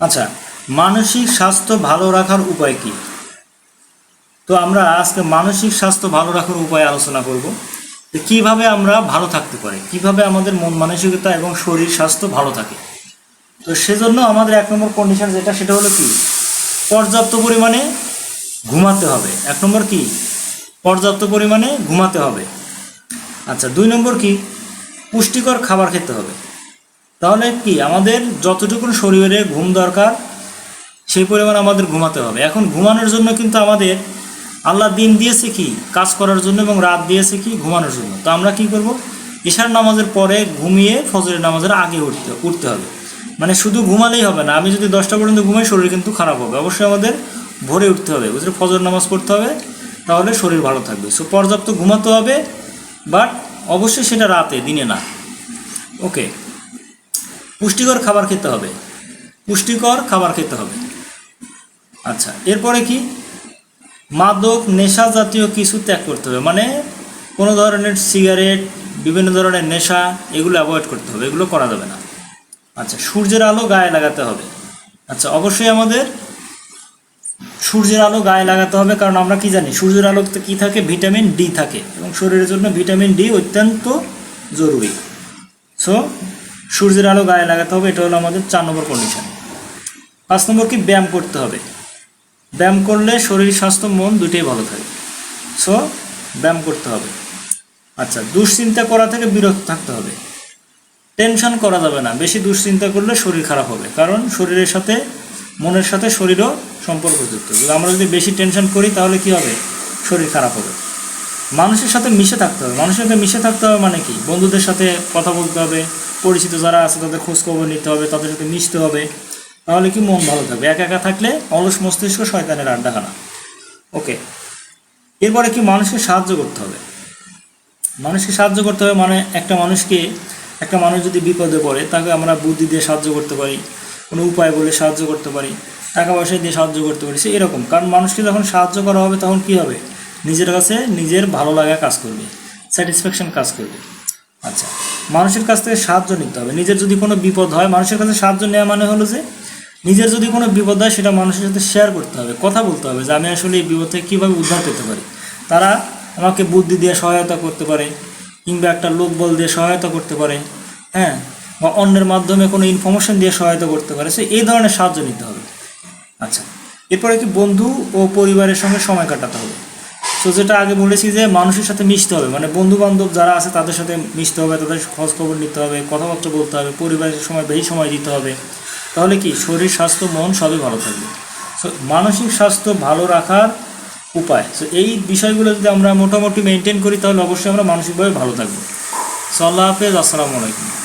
আচ্ছা মানসিক স্বাস্থ্য ভালো রাখার উপায় কি? তো আমরা আজকে মানসিক স্বাস্থ্য ভালো রাখার উপায় আলোচনা করব। যে কীভাবে আমরা ভালো থাকতে পারি, কীভাবে আমাদের মন মানসিকতা এবং শরীর স্বাস্থ্য ভালো থাকে। তো সেজন্য আমাদের এক নম্বর কন্ডিশন যেটা, সেটা হলো কি? পর্যাপ্ত পরিমাণে ঘুমাতে হবে। এক নম্বর কি? পর্যাপ্ত পরিমাণে ঘুমাতে হবে। আচ্ছা দুই নম্বর কি? পুষ্টিকর খাবার খেতে হবে। তাহলে কি? আমাদের যতটুকু শরীরে ঘুম দরকার, সেই পরিমাণ আমাদের ঘুমাতে হবে। এখন ঘুমানোর জন্য কিন্তু আমাদের আল্লাহ দিন দিয়েছে কি? কাজ করার জন্য এবং রাত দিয়েছে কি? ঘুমানোর জন্য। তো আমরা কি করব? ঈশার নামাজের পরে ঘুমিয়ে ফজরের নামাজের আগে উঠতে উঠতে হবে। মানে শুধু ঘুমালেই হবে না, আমি যদি দশটা পর্যন্ত ঘুমাই, শরীর কিন্তু খারাপ হবে। অবশ্যই আমাদের ভোরে উঠতে হবে। বুঝলে? ফজর নামাজ পড়তে হবে, তাহলে শরীর ভালো থাকবে। সো, পর্যাপ্ত ঘুমাতে হবে, বাট অবশ্যই সেটা রাতে, দিনে না। ওকে। পুষ্টিকর খাবার খেতে হবে। পুষ্টিকর খাবার খেতে হবে। আচ্ছা এরপরে কি? মাদক, নেশা জাতীয় কিছু ত্যাগ করতে হবে। মানে কোনো ধরনের সিগারেট, বিভিন্ন ধরনের নেশা, এগুলো অ্যাভয়েড করতে হবে। এগুলো করা যাবে না। আচ্ছা সূর্যের আলো গায়ে লাগাতে হবে। আচ্ছা অবশ্যই আমাদের সূর্যের আলো গায়ে লাগাতে হবে, কারণ আমরা কি জানি, সূর্যের আলোতে কি থাকে? ভিটামিন ডি থাকে এবং শরীরের জন্য ভিটামিন ডি অত্যন্ত জরুরি। সো সূর্যের আলো গায়ে লাগাতে হবে, এটা হলো আমাদের চার নম্বর কন্ডিশন পাঁচ নম্বর কি? ব্যায়াম করতে হবে। ব্যায়াম করলে শরীর, স্বাস্থ্য, মন দুটোই ভালো থাকে। সো ব্যায়াম করতে হবে। আচ্ছা দুশ্চিন্তা করা থেকে বিরত থাকতে হবে। টেনশন করা যাবে না। বেশি দুশ্চিন্তা করলে শরীর খারাপ হবে। কারণ শরীরের সাথে, মনের সাথে শরীরও সম্পর্কযুক্ত আমরা যদি বেশি টেনশন করি, তাহলে কি হবে? শরীর খারাপ হবে। মানুষের সাথে মিশে থাকতে হবে। মানুষের সাথে মিশে থাকতে হবে মানে কি? বন্ধুদের সাথে কথা বলতে হবে। পরিচিত যারা আছে, তাদের খোঁজ খবর নিতে হবে তাদের সাথে মিশতে হবে। তাহলে কি মন ভালো থাকবে? একা একা থাকলে অলস মস্তিষ্ক শয়তানের আড্ডাখানা। ওকে এরপরে কি মানুষকে সাহায্য করতে হবে? মানুষকে সাহায্য করতে হবে মানে একটা মানুষকে, একটা মানুষ যদি বিপদে পড়ে, তাকে আমরা বুদ্ধি দিয়ে সাহায্য করতে পারি, কোনো উপায় বলে সাহায্য করতে পারি, টাকা পয়সা দিয়ে সাহায্য করতে পারি সে এরকম। কারণ মানুষকে যখন সাহায্য করা হবে, তখন কি হবে? নিজের কাছে নিজের ভালো লাগা কাজ করবে, স্যাটিসফ্যাকশন কাজ করবে। আচ্ছা। মানুষের কাছ থেকে সাহায্য নিতে হবে। নিজের যদি কোনো বিপদ হয়, মানুষের কাছে সাহায্য নেওয়া মানে হলো যে, নিজের যদি কোনো বিপদ হয়, সেটা মানুষের সাথে শেয়ার করতে হবে, কথা বলতে হবে যে, আমি আসলে এই বিপদ থেকে কীভাবে উদ্ধার পেতে পারি। তারা আমাকে বুদ্ধি দিয়ে সহায়তা করতে পারে, কিংবা একটা লোক বল দিয়ে সহায়তা করতে পারে হ্যাঁ? বা অন্যের মাধ্যমে কোনো ইনফরমেশন দিয়ে সহায়তা করতে পারে। সে এই ধরনের সাহায্য নিতে হবে। আচ্ছা এরপরে কি বন্ধু ও পরিবারের সঙ্গে সময় কাটাতে হবে। সো যেটা আগে বলেছি যে মানুষের সাথে মিশতে হবে। মানে বন্ধু বান্ধব যারা আছে, তাদের সাথে মিশতে হবে, তাদের খোঁজ খবর নিতে হবে, কথাবার্তা বলতে হবে, পরিবারের সময় বেশি সময় দিতে হবে। তাহলে কি? শরীর, স্বাস্থ্য, মন সবই ভালো থাকবে। সো মানসিক স্বাস্থ্য ভালো রাখার উপায়। সো এই বিষয়গুলো যদি আমরা মোটামুটি মেনটেন করি, তাহলে অবশ্যই আমরা মানসিকভাবে ভালো থাকব। সো আল্লাহ হাফেজ। আসসালামু আলাইকুম।